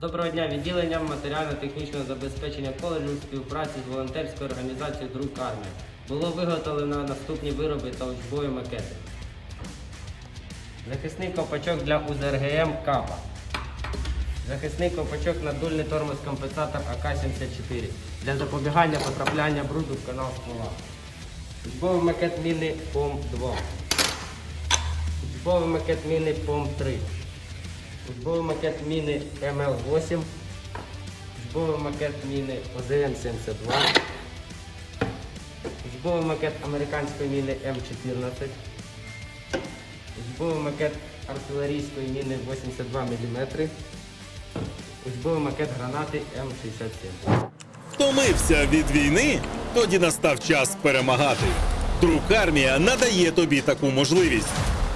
Доброго дня, відділенням матеріально-технічного забезпечення коледжу співпраці з волонтерською організацією Друк Армія було виготовлено наступні вироби та учбові макети. Захисний ковпачок для УЗРГМ КАПА. Захисний ковпачок надульний тормоз компенсатор АК-74 для запобігання потрапляння бруду в канал ствола. Учбовий макет міни ПОМ-2. Учбовий макет міни ПОМ-3. Учбовий макет міни МЛ-8. Учбовий макет міни ОЗН-72. Учбовий макет американської міни М14. Учбовий макет артилерійської міни 82 мм. Учбовий макет гранати М67. Втомився від війни? Тоді настав час перемагати. Друкармія надає тобі таку можливість.